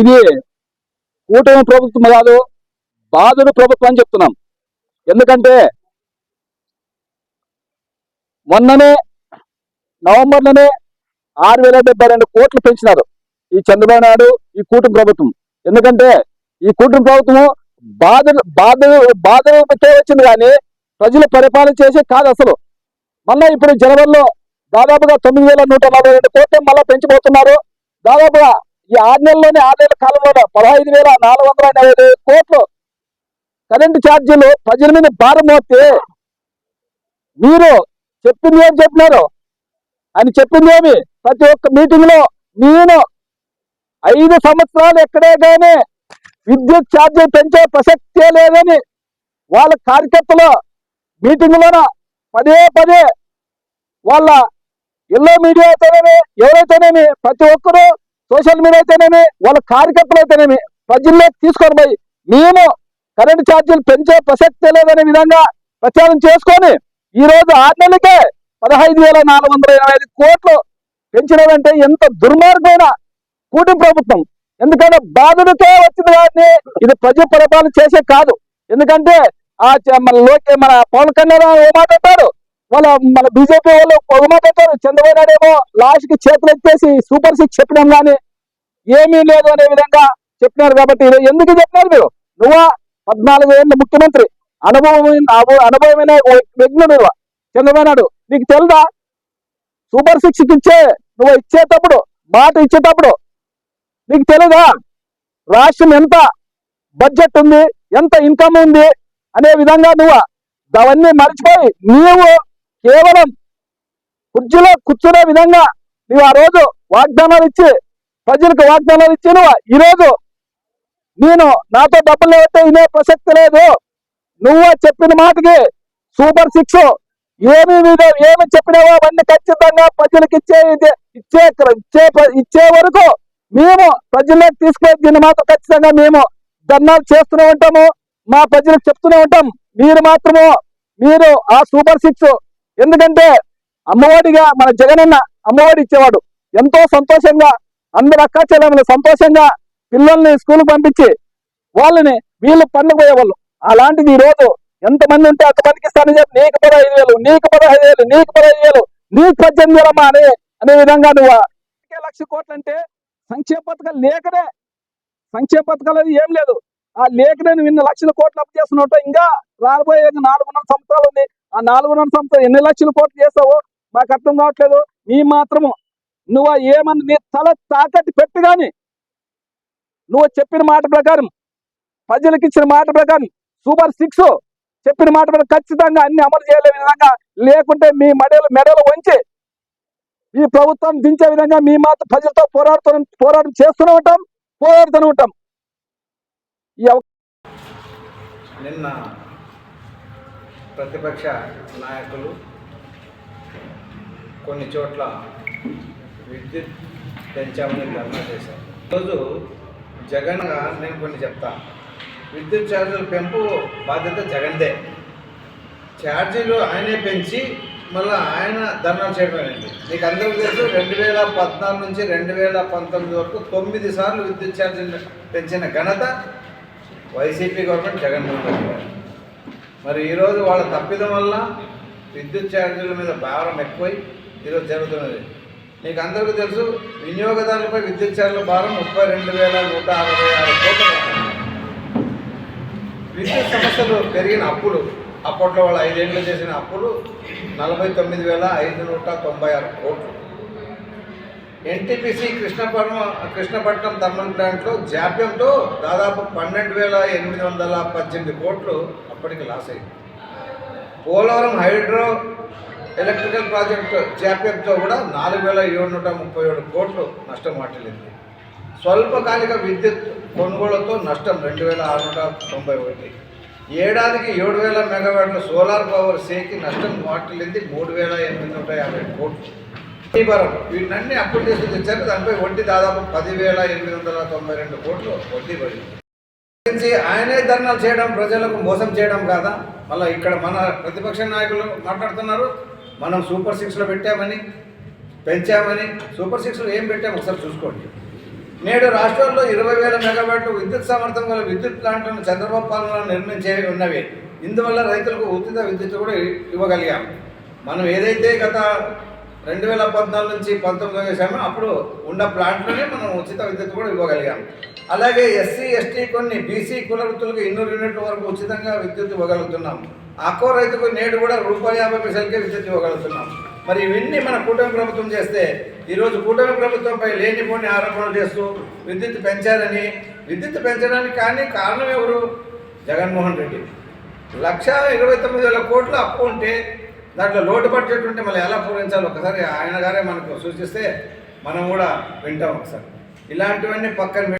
ఇది కూటమి ప్రభుత్వం కాదు బాధుడు ప్రభుత్వం అని చెప్తున్నాం. ఎందుకంటే మొన్ననే నవంబర్లోనే ఆరు వేల డెబ్బై రెండు కోట్లు పెంచినారు ఈ చంద్రబాబు నాయుడు ఈ కూటమి ప్రభుత్వం. ఎందుకంటే ఈ కూటమి ప్రభుత్వం బాధలు బాధలు బాధలకే వచ్చింది కానీ ప్రజలు పరిపాలన చేసే కాదు అసలు. మళ్ళీ ఇప్పుడు జనవరిలో దాదాపుగా తొమ్మిది వేల నూట నలభై రెండు కోట్లు మళ్ళీ పెంచిపోతున్నారు. దాదాపుగా ఈ ఆరు నెలల్లోనే ఆరు నెలల కాలంలో పదహైదు వేల నాలుగు వందల ఎనభై ఐదు కోట్లు కరెంటు ఛార్జీలు ప్రజల మీద భారం మోస్తే మీరు చెప్పింది ఏం చెప్పినారు? ఆయన చెప్పింది ఏమి? ప్రతి ఒక్క మీటింగ్లో నేను ఐదు సంవత్సరాలు ఎక్కడే కానీ విద్యుత్ ఛార్జీలు పెంచే ప్రసక్తే లేదని వాళ్ళ కార్యకర్తలు మీటింగ్లోన పదే పదే వాళ్ళ ఎల్లో మీడియా అయితేనేమి ఎవరైతేనేమి ప్రతి ఒక్కరూ సోషల్ మీడియా అయితేనేమి వాళ్ళ కార్యకర్తలు అయితేనేమి ప్రజల్లో తీసుకొని పోయి మేము కరెంటు ఛార్జీలు పెంచే ప్రసక్తే లేదనే విధంగా ప్రచారం చేసుకొని ఈ రోజు ఆరు నెలలకే పదహైదు వేల నాలుగు వందల ఇరవై ఐదు కోట్లు పెంచడం ఎంత దుర్మార్గమైన కూటమి ప్రభుత్వం. ఎందుకంటే బాధలకే వచ్చింది కాబట్టి ఇది ప్రజా పరిపాలన చేసే కాదు. ఎందుకంటే ఆ మన లోకే మన పవన్ కళ్యాణ్ ఓ మాట అంటాడు వాళ్ళ మన బీజేపీ వాళ్ళు పొగమాటారు మాట చంద్రబాబు లాస్ట్కి చేతులు ఎత్తేసి సూపర్ సిక్స్ చెప్పినాం కానీ ఏమీ లేదు అనే విధంగా చెప్పినారు కాబట్టి ఎందుకు చెప్పినారు మీరు? నువ్వు పద్నాలుగు ఏళ్ళ ముఖ్యమంత్రి అనుభవం అనుభవమైన వ్యక్తులు నువ్వు? చంద్రబాబు నాయుడు నీకు తెలుదా? సూపర్ సిక్స్ ఇచ్చే నువ్వు ఇచ్చేటప్పుడు మాట ఇచ్చేటప్పుడు నీకు తెలుదా? రాష్ట్రం ఎంత బడ్జెట్ ఉంది ఎంత ఇన్కమ్ ఉంది అనే విధంగా నువ్వు? అవన్నీ మర్చిపోయి నీవు కేవలం కుర్చీలో కూర్చునే విధంగా నువ్వు ఆ రోజు వాగ్దానాలు ఇచ్చి ప్రజలకు వాగ్దానాలు ఇచ్చి నువ్వు ఈ రోజు నేను నాతో డబ్బులు లేకపోతే ఇదే ప్రసక్తి లేదు. నువ్వు చెప్పిన మాటకి సూపర్ సిక్స్ ఏమి ఏమి చెప్పినావో అవన్నీ ఖచ్చితంగా ప్రజలకు ఇచ్చే ఇచ్చే ఇచ్చే ఇచ్చే వరకు మేము ప్రజల్లోకి తీసుకునే దీన్ని మాత్రం ఖచ్చితంగా మేము ధర్నాలు చేస్తూనే ఉంటాము. మా ప్రజలకు చెప్తూనే ఉంటాం. మీరు మాత్రము మీరు ఆ సూపర్ సిక్స్ ఎందుకంటే అమ్మఒడిగా మన జగనన్న అమ్మఒడి ఇచ్చేవాడు. ఎంతో సంతోషంగా అందరు అక్క చెల్లెములు సంతోషంగా పిల్లల్ని స్కూల్ పంపించి వాళ్ళని వీళ్ళు పనులు పోయేవాళ్ళు. అలాంటిది ఈ రోజు ఎంతమంది ఉంటే అంతమందికి ఇస్తానని చెప్పి నీకు పదహైదు వేలు నీకు పదహైదు వేలు నీకు పదహైదు వేలు నీకు పద్దెనిమిది వేలమ్మా అని అనే విధంగా నువ్వు లక్ష కోట్లు అంటే సంక్షేమ పథకాలు లేకనే సంక్షేమ పథకాలు అది ఏం లేదు. ఆ లేకనే నువ్వు ఇన్ని లక్షల కోట్లు అప్పు చేస్తున్నట్టు ఇంకా రాబోయే నాలుగున్నర సంవత్సరాలు ఉంది. నాలుగున్నర సంవత్సరాలు ఎన్ని లక్షల కోట్లు చేసావో మాకు అర్థం కావట్లేదు. నీ మాత్రము. నువ్వు ఏమన్నా నీ తల తాకట్టు పెట్టి కానీ నువ్వు చెప్పిన మాట ప్రకారం ప్రజలకు ఇచ్చిన మాట ప్రకారం సూపర్ సిక్స్ చెప్పిన మాట ప్రకారం ఖచ్చితంగా అన్ని అమలు చేయలే విధంగా లేకుంటే మీ మెడలు మెడలు వంచి ఈ ప్రభుత్వం దించే విధంగా మీ మాత్రం ప్రజలతో పోరాడుతూ పోరాటం చేస్తూనే ఉంటాం పోరాడుతూనే ఉంటాం. ఈ నిన్న ప్రతిపక్ష నాయకులు కొన్ని చోట్ల విద్యుత్ పెంచామని ధర్నా చేశారు. ఈరోజు జగన్ నేను కొన్ని చెప్తా. విద్యుత్ ఛార్జీల పెంపు బాధ్యత జగన్దే. ఛార్జీలు ఆయనే పెంచి మళ్ళీ ఆయన ధర్నా చేయడం అనేది మీకు అందరికీ తెలుసు రెండు వేల పద్నాలుగు నుంచి రెండు వేల పంతొమ్మిది వరకు తొమ్మిది సార్లు విద్యుత్ ఛార్జీలు పెంచిన ఘనత వైసీపీ గవర్నమెంట్ జగన్మోహన్ రెడ్డి గారు. మరి ఈరోజు వాళ్ళ తప్పిదం వల్ల విద్యుత్ ఛార్జీల మీద భారం ఎక్కువై ఈరోజు జరుగుతున్నది. మీకు అందరికీ తెలుసు వినియోగదారులపై విద్యుత్ ఛార్జీల భారం ముప్పై రెండు వేల నూట అరవై ఆరు కోట్ల విద్యుత్ సమస్యలు పెరిగిన అప్పులు అప్పట్లో వాళ్ళు ఐదేళ్ళు చేసిన అప్పులు నలభై తొమ్మిది వేల ఐదు నూట తొంభై ఆరు కోట్లు. ఎన్టీపీసీ కృష్ణపురం కృష్ణపట్నం థర్మల్ ప్లాంట్లో జాప్యంతో దాదాపు పన్నెండు వేల ఎనిమిది వందల పద్దెనిమిది కోట్లు ఇప్పటికి లాస్ అయింది పోలవరం హైడ్రో ఎలక్ట్రికల్ ప్రాజెక్టు జాప్యంతో కూడా నాలుగు వేల ఏడు నూట ముప్పై ఏడు కోట్లు నష్టం వాటిల్లింది. స్వల్పకాలిక విద్యుత్ కొనుగోలుతో నష్టం రెండు వేల ఆరు నూట తొంభై ఒకటి. ఏడాదికి ఏడు వేల మెగావాట్ల సోలార్ పవర్ సేకి నష్టం వాటిల్లింది మూడు వేల ఎనిమిది నూట యాభై కోట్లు. వడ్డీభరం వీటినన్నీ అప్పులు చేసి తెచ్చారు. దానిపై వడ్డీ దాదాపు పదివేల ఎనిమిది వందల తొంభై రెండు కోట్లు వడ్డీ పడింది. గురించి ఆయనే ధర్నాలు చేయడం ప్రజలకు మోసం చేయడం కాదా? మళ్ళీ ఇక్కడ మన ప్రతిపక్ష నాయకులు మాట్లాడుతున్నారు. మనం సూపర్ సిక్స్లో పెట్టామని పెంచామని సూపర్ సిక్స్లో ఏం పెట్టాము ఒకసారి చూసుకోండి. నేడు రాష్ట్రంలో ఇరవై వేల మెగావాట్లు విద్యుత్ సామర్థ్యం గల విద్యుత్ ప్లాంట్లను చంద్రబాబు పాలనలో నిర్మించే ఉన్నవి. ఇందువల్ల రైతులకు ఉచిత విద్యుత్ కూడా ఇవ్వగలిగాం. మనం ఏదైతే గత రెండు వేల పద్నాలుగు నుంచి పంతొమ్మిది చేసామో అప్పుడు ఉన్న ప్లాంట్లోనే మనం ఉచిత విద్యుత్ కూడా ఇవ్వగలిగాం. అలాగే ఎస్సీ ఎస్టీ కొన్ని బీసీ కుల వృత్తులకు ఇన్నూరు యూనిట్ల వరకు ఉచితంగా విద్యుత్ ఇవ్వగలుగుతున్నాం. అక్కో రైతుకు నేడు కూడా రూపాయి యాభై పైసలకే విద్యుత్ ఇవ్వగలుగుతున్నాం. మరి ఇవన్నీ మన కూటమి ప్రభుత్వం చేస్తే ఈరోజు కూటమి ప్రభుత్వంపై లేనిపోని ఆరోపణలు చేస్తూ విద్యుత్ పెంచారని విద్యుత్ పెంచడానికి కానీ కారణం ఎవరు? జగన్మోహన్ రెడ్డి. లక్ష ఇరవై తొమ్మిది వేల కోట్ల అప్పు ఉంటే దాంట్లో లోటు ఉంటే మళ్ళీ ఎలా పూరించాలో ఒకసారి ఆయన గారే మనకు సూచిస్తే మనం కూడా వింటాం ఒకసారి. ఇలాంటివన్నీ పక్కన